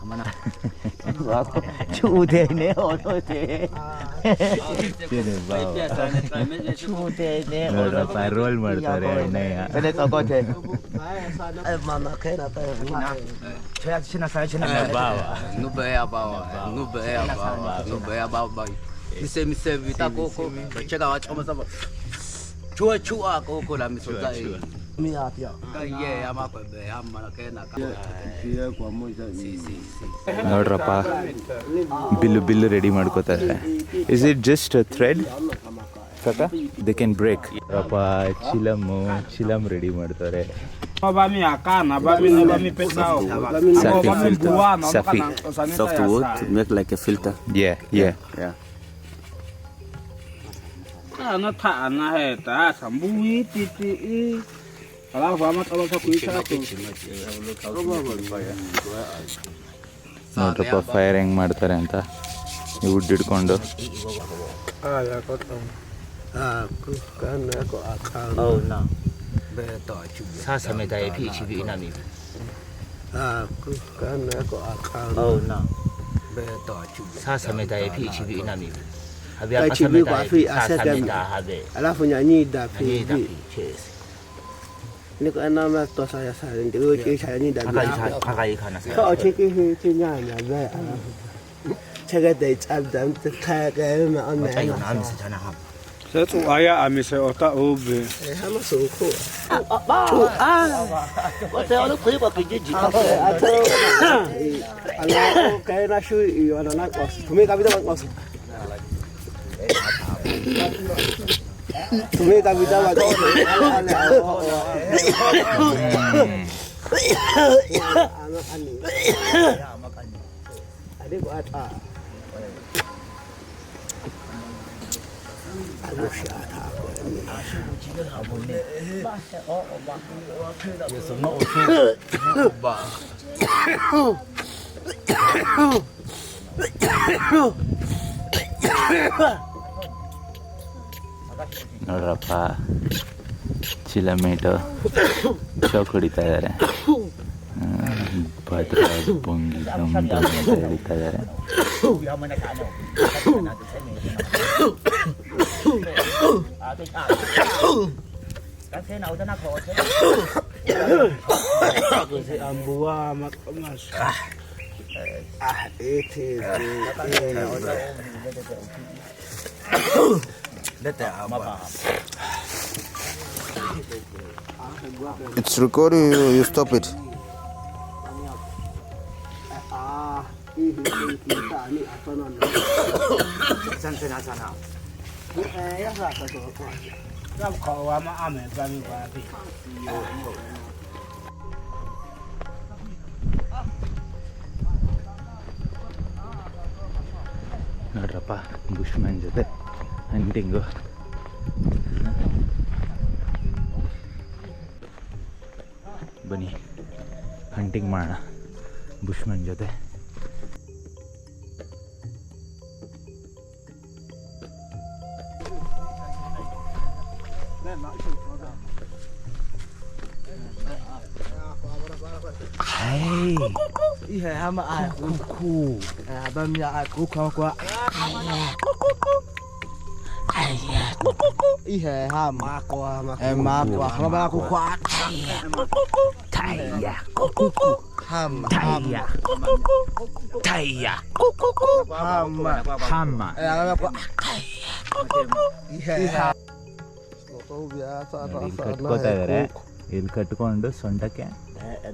가만 와고. 추대네 어로대. 추대네 어로 파롤 말더래 네 근데 저거대 마나 케나 타나 저야 신나 사야 신나 바와 누베야 바와 누베야 바와 누베야 바와 미세 미세 비타 코코 제가 와 처음 사봐 좋아 좋아 코코라 미소다 Mimi hapa ama kwa ama Kenya kama pia kwa moja mimi ನೋಡ್ರಪ್ಪ ಬಿಲ್ಲು ಬಿಲ್ಲು ready ಮಾಡ್ಕೋತಾ ಇದ್ದಾರೆ ಇಸ್ ಇಟ್ ಜಸ್ಟ್ ಥ್ರೆಡ್ ಕಟ ದೇ ಕ್ಯಾನ್ ಬ್ರೇಕ್ ಅಪ್ಪ ಚಿಲಮ್ ಚಿಲಮ್ ರೆಡಿ ಮಾಡ್ತಾರೆ Safi. Soft wood, make like a filter. Yeah, yeah. yeah. nó thả nó hệ ta sắm bùi tì tì Alafu ama kama kuisha hapo. ನೋಡ್ರಪ್ಪ fire ಹೆಂಗೆ ಮಾಡ್ತಾರೆ ಅಂತ. ನೀವು ಹಿಡ್ಕೊಂಡು. Alafu nyanyida pichi. Nag-ano, magtosaya sa akin. Uchi sa akin, dagdag. Kakayi ka na sa'yo. Oo, chiki hichi niya, nabe. 제가 내 짬짬 타게 마음 에. 자유 나면서 전화 함. 저도 아야 아미세 오타 오 베. 한번 쏘 고. 아 빠. 아. 어제 어느 거기가 그게 지 금. 아, 저. 알 아. 가이나 슈 이거나 나. 도메 가비도 막 왔 어. 왜다 위다 맞아. Adik buat apa? Yes, ನೋಡ್ರಪ್ಪ ಚಿಲಮೇಟು ಚೌಕ್ ಹೊಡಿತಾ ಇದ್ದಾರೆ ಭದ್ರ ಬೊಂಗಿ ದಮ್ ದಮ್ ಅಂತ ಹೊಡಿತಾ Kasi ang buwa makamas. Ah, iti. It's recording, you, you stop it. Ah, ihi kita ni apa non. Sana sana. Eh, ya sa sa to ko. Sa ko wa ma ame bami kwa pi. ನೋಡ್ರಪ್ಪ ಬುಷ್ಮನ್ ಜೊತೆ hunting ಬನ್ನಿ hunting ಮಾಡೋಣ ಬುಷ್ಮನ್ ಜೊತೆ Hey, Iya, ama ah kuku. Ah, bami ah Taya, Taya, Ham. Hama. Eh, ama kwa. Iya. Ko biya sa sa ಇಲ್ಲಿ sa ಕಟ್ಕೋತಾ ಇದಾರೆ ಇಲ್ಲಿ ಕಟ್ಕೊಂಡು ಸೊಂಟಕ್ಕೆ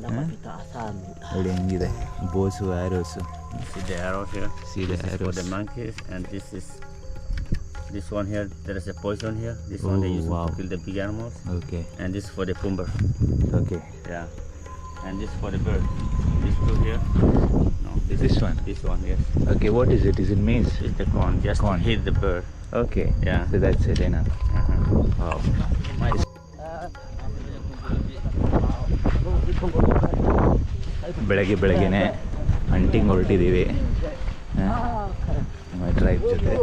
Nama kita asam. ನೋಡಿ ಹೆಂಗಿದೆ bows arrows See the arrow here. ಸೀದೆ This is for arrows the monkeys and this is this one here. There is a poison here. This one they Oh, use wow. to kill the big animals. Okay And this for the pumber. Okay Yeah. And this for the bird. This two here. No. This one. This one, yes. Okay, what is it? Is it maize? It's the corn. Just Corn. hit the bird. Okay. Yeah. So that's it, enough. Uh-huh. Wow. ಬೆಳಗ್ಗೆ ಬೆಳಗ್ಗೆನೆ hunting ಹೊರಟಿದ್ದೀವಿ my tribe jate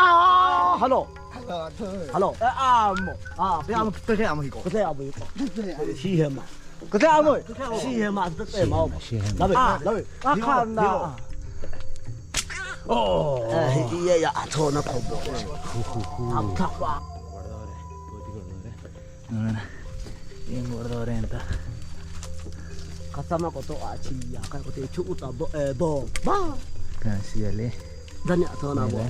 Ah, halo. Halo. Halo. Ah, mo. Ah, pe amo kita ke amo hiko. Kita amo hiko. Si hema. Kita amo. Si hema kita amo. Labe. Labe. Akanda. Oh. Iya ya, atau nak combo. Apa? Guardadore. Tutti guardadore. Mana? Yang guardadore entah. 片まことあちやかいことちょうたぼえぼば。感謝やれ。धन्य थो ना बो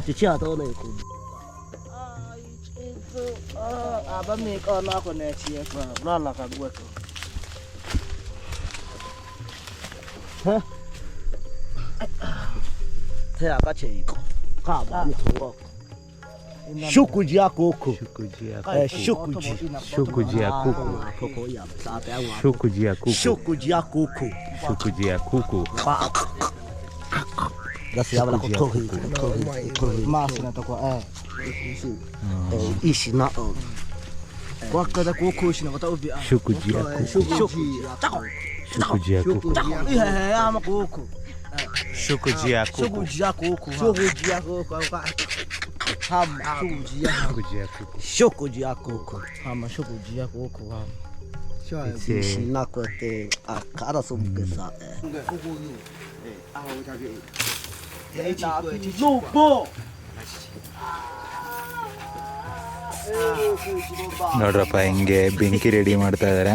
aba mi ko na ko ne chi e pa la la ka gwe ko ha te aka che iko. Ka ba ni to ko shukuji akoko shukuji eh, shukuji. Akoko shukuji akoko ah, shukuji akoko shukuji Basi hapo nakutoa hivi, nakutoa hivi, masi natakuwa eh, ishi na kwaka za kuokoshi na wataovi shuku jia shuku shuku jia kuku ehe, ama kuku shuku jia kuku shuku jia kuku shuku jia kuku ham shuku jia kuku shuku jia kuku ham shuku jia kuku ham ishi na kwete akara sumkesa eh ನೋಡ್ರಪ್ಪ, ಹೆಂಗೆ ಬೆಂಕಿ ready ಮಾಡ್ತಾ ಇದಾರೆ.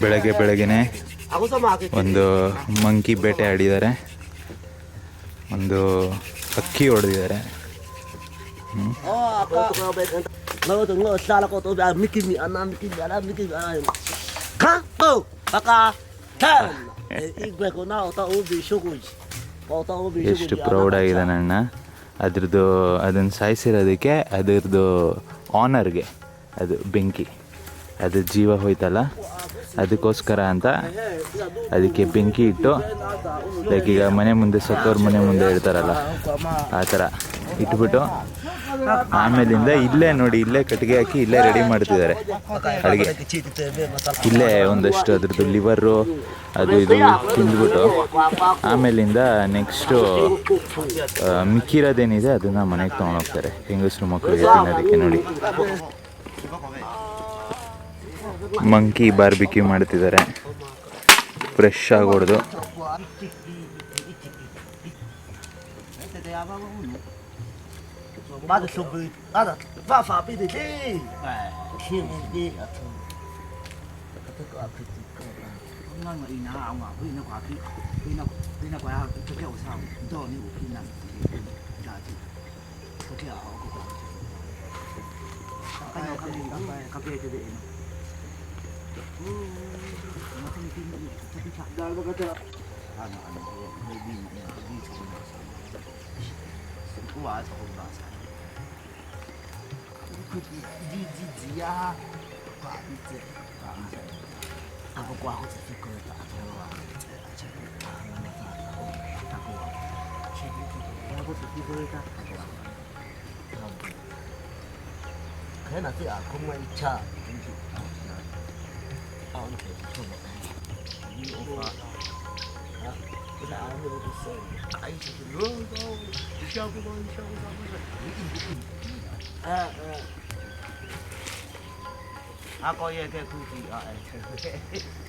ಬೆಳಗ್ಗೆ ಬೆಳಗ್ಗೆನೆ ಒಂದು monkey ಬೇಟೆ ಆಡಿದ್ದಾರೆ. ಒಂದು ಅಕ್ಕಿ ಹೊಡೆದಿದ್ದಾರೆ. ಹ್ಞೂ ಎಷ್ಟು ಪ್ರೌಡ್ ಆಗಿದ್ದಾನೆ ಅಣ್ಣ. ಅದ್ರದ್ದು ಅದನ್ನು ಸಾಯಿಸಿರೋದಕ್ಕೆ ಅದ್ರದ್ದು ಆನರ್ಗೆ ಅದು ಬೆಂಕಿ. ಅದು ಜೀವ ಹೋಯ್ತಲ್ಲ? ಅದಕ್ಕೋಸ್ಕರ ಅಂತ ಅದಕ್ಕೆ ಬೆಂಕಿ ಇಟ್ಟು ಲೈಕ್ ಈಗ ಮನೆ ಮುಂದೆ ಸತ್ತೋರ್ ಮನೆ ಮುಂದೆ ಇಡ್ತಾರಲ್ಲ ಆ ಥರ ಇಟ್ಬಿಟ್ಟು ಆಮೇಲಿಂದ ಇಲ್ಲೇ ನೋಡಿ, ಇಲ್ಲೇ ಕಟ್ಟಿಗೆ ಹಾಕಿ ಇಲ್ಲೇ ರೆಡಿ ಮಾಡ್ತಿದ್ದಾರೆ. ಅಡುಗೆ. ಇಲ್ಲೇ ಒಂದಷ್ಟು ಅದ್ರದ್ದು ಲಿವರು ಅದು ಇದು ತಿಂದ್ಬಿಟ್ಟು. ಆಮೇಲಿಂದ ನೆಕ್ಸ್ಟು ಮಿಕ್ಕಿರೋದೇನಿದೆ ಅದನ್ನು ಮನೆಗೆ ತೊಗೊಂಡೋಗ್ತಾರೆ ಹೆಂಗಸರು ಮಕ್ಕಳಿಗೆ ತಿನ್ನೋದಕ್ಕೆ ನೋಡಿ. ಮಂಕಿ ಬಾರ್ಬಿಕ್ಯೂ ಮಾಡ್ತಿದ್ದಾರೆ. ಫ್ರೆಶ್ ಆಗಿ má được sung bì má được vã phá đi đi khi mình đi ở thôn cái thứ có cái gì có là ngon mà in nào ông à in nó quá khí in nó in nó quá hao cái kiểu sao đó nếu in là giá trị cái kiểu họ cũng có cái nào cái gì cái cái cái gì nó không tin được cái cái đó là cái à nó nó đi đi đi 我还是很难。kujijijiaha kwa nje kwa nje ako kwaho tikikoleta atolowa kena ti akoma icha nti aonke tuba ni ofa ai se lo do ya ko ba ni sha ko ba ni ai cha. Ako ye ke kuti a.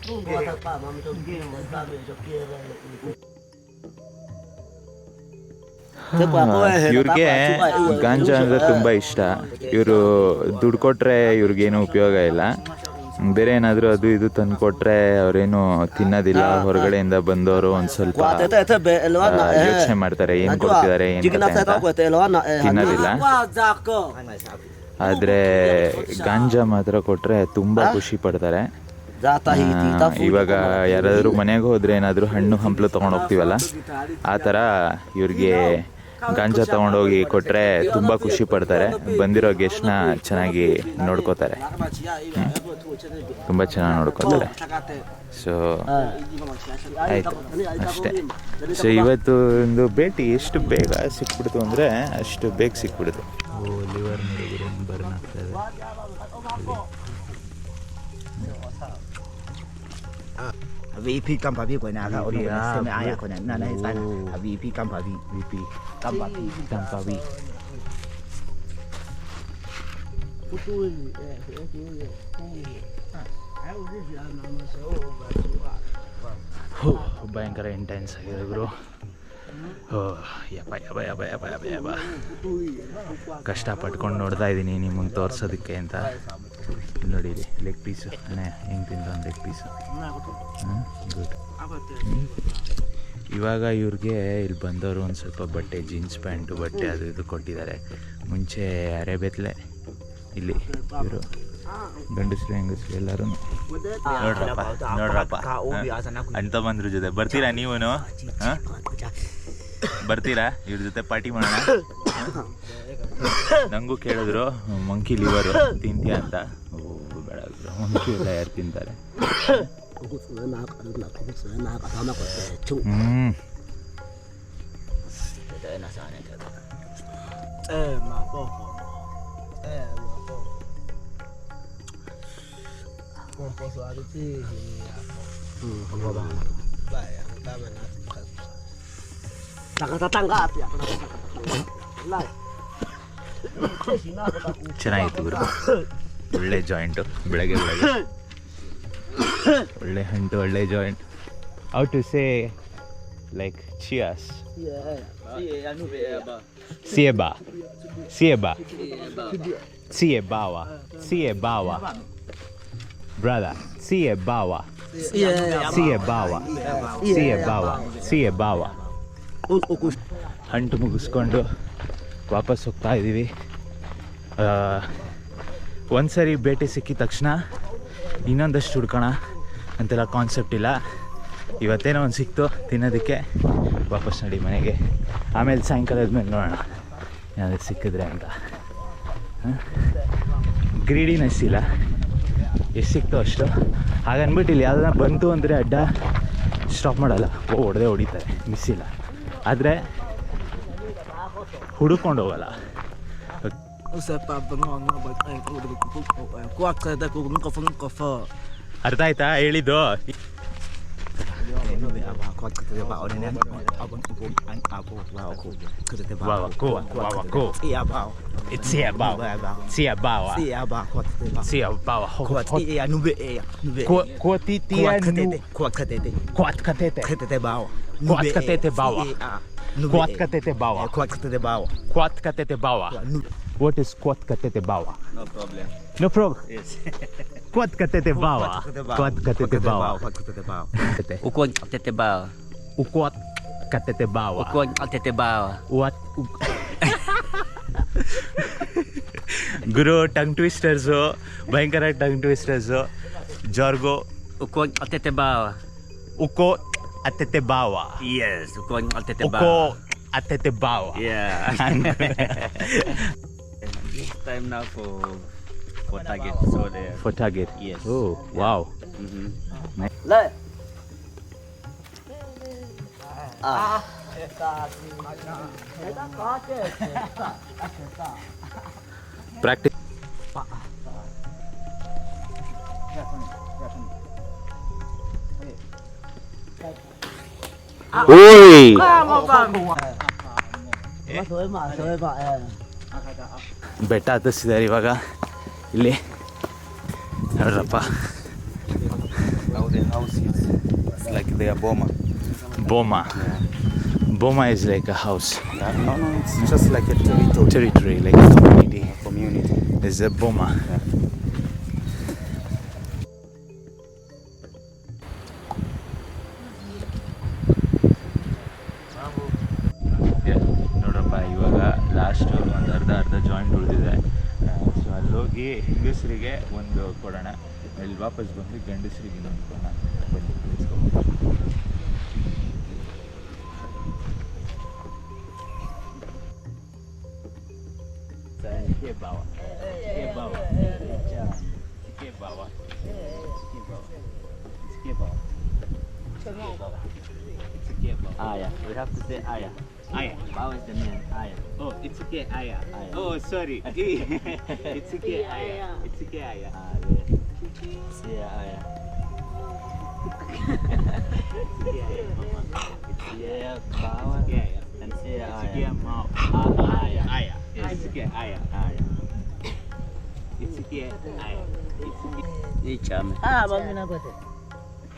Tu gua ta pa ma to ge ma ta me to ge ಇವ್ರಿಗೆ ಗಾಂಜಾ ಅಂದ್ರೆ ತುಂಬಾ ಇಷ್ಟ ಇವರು ದುಡ್ಡು ಕೊಟ್ರೆ ಇವ್ರಿಗೇನು ಉಪಯೋಗ ಇಲ್ಲ ಬೇರೆ ಏನಾದರೂ ಅದು ಇದು ತಂದು ಕೊಟ್ರೆ ಅವರೇನು ತಿನ್ನೋದಿಲ್ಲ ಹೊರಗಡೆಯಿಂದ ಬಂದವರು ಒಂದು ಸ್ವಲ್ಪ. ಯೋಚನೆ ಮಾಡ್ತಾರೆ ಏನು ಕೊಡ್ತಿದ್ದಾರೆ ಏನು ತಿನ್ನೋದಿಲ್ಲ ಆದರೆ ಗಾಂಜಾ ಮಾತ್ರ ಕೊಟ್ರೆ ತುಂಬ ಖುಷಿ ಪಡ್ತಾರೆ ಇವಾಗ ಯಾರಾದರೂ ಮನೆಗೆ ಹೋದ್ರೆ ಏನಾದರೂ ಹಣ್ಣು ಹಂಪ್ಲು ತೊಗೊಂಡು ಹೋಗ್ತೀವಲ್ಲ ಆ ಥರ ಇವ್ರಿಗೆ ಗಾಂಜಾ ತಗೊಂಡೋಗಿ ಕೊಟ್ಟರೆ ತುಂಬ ಖುಷಿ ಪಡ್ತಾರೆ. ಬಂದಿರೋ ಗೆಸ್ಟ್ನ ಚೆನ್ನಾಗಿ ನೋಡ್ಕೋತಾರೆ. ತುಂಬ ಚೆನ್ನಾಗಿ ನೋಡ್ಕೋತಾರೆ. ಸೊ ಆಯಿತು. ಅಷ್ಟೇ. ಸೊ ಇವತ್ತು ಒಂದು ಭೇಟಿ ಎಷ್ಟು ಬೇಗ ಸಿಕ್ಬಿಡ್ತು ಅಂದರೆ ಅಷ್ಟು ಬೇಗ ಸಿಕ್ಬಿಡ್ತು liver VP Kampavi kwenye aka ono nasema haya kwenye na na sana VP Kampavi VP Kampavi Kampavi ಭಯಂಕರ ಇಂಟೆನ್ಸ್ ಆಗಿದೆ ಗುರು ಯಪ್ಪ ಯಪ್ಪ ಯಪ್ಪ ಯಪ್ಪ ಯಪ್ಪ ಯಪ್ಪ ಕಷ್ಟ ಪಟ್ಕೊಂಡು ನೋಡ್ತಾ ಇದ್ದೀನಿ ನಿಮಗೆ ತೋರಿಸೋದಕ್ಕೆ ಅಂತ ನೋಡಿ ಇಲ್ಲಿ ಲೆಗ್ ಪೀಸ್ ಅಣ್ಣ ಹೆಂಗೆ ತಿಂದ ಒಂದು ಲೆಗ್ ಪೀಸ್ ಗುಡ್ ಇವಾಗ ಇವ್ರಿಗೆ ಇಲ್ಲಿ ಬಂದವರು ಒಂದು ಸ್ವಲ್ಪ ಬಟ್ಟೆ ಜೀನ್ಸ್ ಪ್ಯಾಂಟು ಬಟ್ಟೆ ಅದು ಇದು ಕೊಟ್ಟಿದ್ದಾರೆ. ಮುಂಚೆ ಅರೆಬೆತ್ಲೆ ಇಲ್ಲಿ ಇವರು. ಗಂಡಸ್ರು ಹೆಂಗಸ್ರು ಎಲ್ಲರೂ ನೋಡ್ರಪ್ಪ ನೋಡ್ರಪ್ಪ. ಅಂತ ಬಂದ್ರ ಜೊತೆ. ಬರ್ತೀರಾ ನೀವು ಬರ್ತೀರಾ? ಇವ್ರ ಜೊತೆ ಪಾರ್ಟಿ ಮಾಡೋಣ? ನಂಗೂ ಕೇಳಿದ್ರು ಮಂಕಿ ಲಿವರು ತಿಂತೀಯ ಅಂತ ಓ ಬೇಡ ಮಂಕಿ ಎಲ್ಲ ಯಾರು ತಿಂತಾರೆ ಹ್ಮ್ ಚೆನ್ನಾಗಿತ್ತು ಗುರು ಒಳ್ಳೆ ಜಾಯಿಂಟು ಬೆಳಗ್ಗೆ ಬೆಳಗ್ಗೆ ಒಳ್ಳೆ ಹಂಟು ಒಳ್ಳೆ joint how to say like ಚಿಯಾಸ್ ಸಿಯೆಬಾ ಸಿಯೆಬಾ ಸಿಯೆಬಾವಾ ಸಿಯೆಬಾವಾ brother ಸಿಯೆಬಾವಾ ಸಿಯೆಬಾವಾ ಸಿಯೆಬಾವಾ ಸಿಯೆಬಾವಾ hunt ಮುಗಿಸ್ಕೊಂಡು ವಾಪಸ್ ಹೋಗ್ತಾ ಇದ್ದೀವಿ. ಒಂದು ಸರಿ ಭೇಟಿ ಸಿಕ್ಕಿದ ತಕ್ಷಣ ಇನ್ನೊಂದಷ್ಟು ಹುಡ್ಕೋಣ ಅಂತೆಲ್ಲ ಕಾನ್ಸೆಪ್ಟ್ ಇಲ್ಲ. ಇವತ್ತೇನೋ ಒಂದು ಸಿಕ್ತು ತಿನ್ನೋದಕ್ಕೆ. ವಾಪಸ್ ನಡಿ ಮನೆಗೆ. ಆಮೇಲೆ ಸಾಯಂಕಾಲ ಮೇಲೆ ನೋಡೋಣ. ಏನಾದರೂ ಸಿಕ್ಕಿದ್ರೆ ಅಂತ. ಗ್ರೀಡಿನೆಸ್ ಇಲ್ಲ. ಎಷ್ಟು ಸಿಕ್ತೋ ಅಷ್ಟು. ಹಾಗನ್ಬಿಟ್ಟು ಇಲ್ಲಿ ಯಾವ್ದಾರ ಬಂತು ಅಂದರೆ ಅಡ್ಡ ಸ್ಟಾಪ್ ಮಾಡಲ್ಲ. ಓ ಹೊಡೆದೇ ಹೊಡಿತಾರೆ. ಮಿಸ್ ಇಲ್ಲ. ಆದರೆ ಹುಡುಕೊಂಡು ಹೋಗಲ್ಲ ಅರ್ಥ ಆಯ್ತಾ ಹೇಳಿದ್ದು ಬಾವ ಕೋ ಬಾವ ಕೋ ಸಿಯ ಬಾವ ಸಿಯ ಬಾವ ಸಿಯ ಬಾವ ಕೋ ತಿತಿಯ ನು ಕ್ವಾತ್ ಕತೆತೆ ಕ್ವಾತ್ ಕತೆತೆ ಬಾವ ಕ್ವಾತ್ ಕತೆತೆ ಬಾವ ಕ್ವಾತ್ ಕತೆತೆ ಬಾವ ವಾಟ್ ಇಸ್ ಕ್ವಾತ್ ಕತೆತೆ ಬಾವ No problem. ನೋ ಪ್ರಾಬ್ಲಮ್ ಕ್ವಾತ್ ಕತೆತೆ ಬಾವ ಕ್ವಾತ್ ಕತೆತೆ ಬಾವ Ukuan tete ba? ಉಕ್ವಾತ್ ಕತೆತೆ ಬಾವ Ukuan tete ba? What Guru tongue twisters ಭಯಂಕರ ಟಂಗ್ ಟ್ವಿಸ್ಟರ್ಸು ಜಾರ್ಗೋ Ukuan tete ba? ಉಕೋ ಅತೆತೆ ಬಾವ Yes, Atetebawa. Yes, Uko Atetebawa. Uko Atetebawa. Yeah. it's time now for for target. So there. For target. Yes. Oh, wow. Mm-hmm. Ah. ah. Practice. ಓಯ್ ಬೆಟ್ಟ ಹತ್ತಿಸಿದ್ದಾರೆ ಇವಾಗ ಇಲ್ಲಿ ನೋಡ್ರಪ್ಪ Like they are bomber. ಬೋಮಾ ಬೋಮಾ is like a house No, no, it's just like a territory. Territory like community Community. Is a ಬೋಮಾ ನೋಡಪ್ಪ ಹೆಂಗಸರಿಗೆ ಒಂದು ಕೊಡೋಣ ಅಲ್ಲಿ ವಾಪಸ್ ಬಂದು ಗಂಡಸರಿಗೆ ಇನ್ನೊಂದು ಕೊಡೋಣ ಬನ್ನಿ let's go. Sikia bawa. Sikia bawa. Sikia bawa. Sikia bawa. Sikia bawa. Sikia bawa. Aya. We have to say Aya. Aya. Bao is the man. Aya. Oh, it's okay, Aya. Aya. Oh, sorry. it's okay, Aya. It's okay, Aya. Ah, yeah. Say Aya. Yeah, Bao It's okay, Aya. and say It's Aya. okay, Mao. Ah, Aya. Aya. It's okay, Aya. Aya. It's okay, Aya. It's okay. Ichame. Ah, mami na kwete.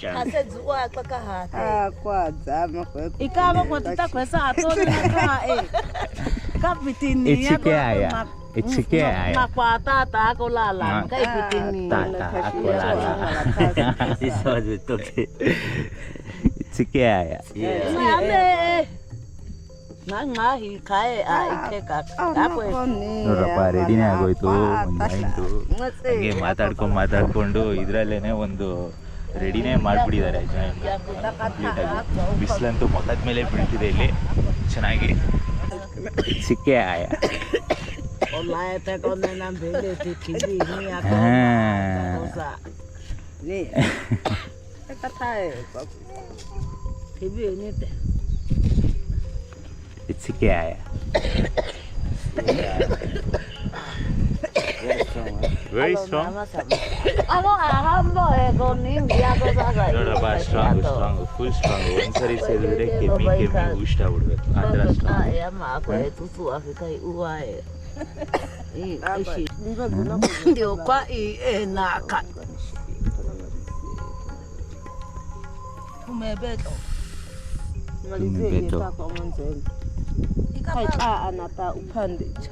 Chame. asedziwa xaka hate akwadzama ikava kwatita kwesa atoni ka e kapitini It's okay, Aya. It's okay, Aya. makwata ta ko lala ka ipitini Tata, ako lala. This was it. Okay. It's okay, Aya. Yeah. ame nangahi kae a ikeka kapwe ನೋಡ್ರಪ್ಪ ರೆಡಿನೇ ಆಗೋಯ್ತು ಒಂದು joint ಹಂಗೆ ಮಾತಾಡ್ಕೊಂಡು ಮಾತಾಡ್ಕೊಂಡು ಇದರಲ್ಲೇನೆ ಒಂದು ರೆಡಿನೇ ಮಾಡಿಬಿಟ್ಟಿದ್ದಾರೆ joint ಕಂಪ್ಲೀಟಾಗಿ ಬಿಸಿಲಂತೂ ಮುಖದ ಮೇಲೆ ಬೀಳ್ತಿದೆ ಇಲ್ಲಿ ಚೆನ್ನಾಗಿ ಸಿಕ್ಕೆ ಆಯ Very strong. Ako ahambo eh, kuning biyato sasa. No, no, but strong, strong, full strong. Once I say the kemi kemi ushta urve. Andra strong. Ah, ya ma ako eh tutu afika i uwa eh. Ishi. Ndio kwa i enaka. Tumebeto. Tumebeto. Ikataa anapa upande cha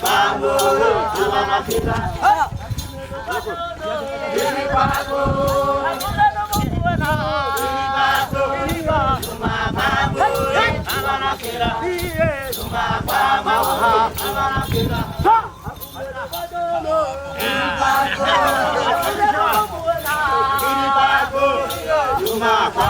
bangun, dimana kita Bunga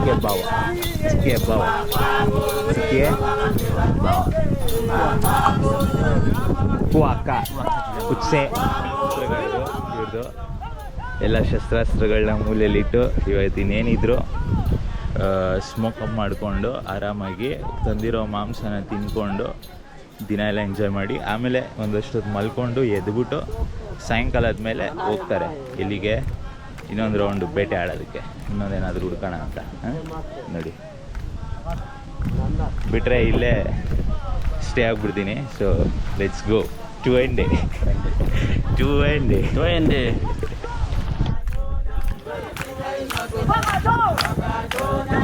Ichike bawa. sikia bawa. Puaka. ಉತ್ಸೆ ಇವ್ರದ್ದು ಎಲ್ಲ ಶಸ್ತ್ರಾಸ್ತ್ರಗಳನ್ನ ಮೂಲೆಯಲ್ಲಿಟ್ಟು ಇವತ್ತು ಇನ್ನೇನಿದ್ರು smoke up ಮಾಡಿಕೊಂಡು ಆರಾಮಾಗಿ ತಂದಿರೋ ಮಾಂಸನ ತಿಂದ್ಕೊಂಡು ದಿನ ಎಲ್ಲ enjoy ಮಾಡಿ, ಆಮೇಲೆ ಒಂದಷ್ಟು ಮಲ್ಕೊಂಡು ಎದ್ಬಿಟ್ಟು ಸಾಯಂಕಾಲ ಮೇಲೆ ಹೋಗ್ತಾರೆ ಇಲ್ಲಿಗೆ ಇನ್ನೊಂದು ರೌಂಡು ಬೇಟೆ ಆಡೋದಕ್ಕೆ ಇನ್ನೊಂದೇನಾದರೂ ಹುಡ್ಕೋಣ ಅಂತ ನೋಡಿ. ಬಿಟ್ಟರೆ ಇಲ್ಲೇ stay ಆಗಿಬಿಡ್ತೀನಿ. So let's go to end day to end day to end Nam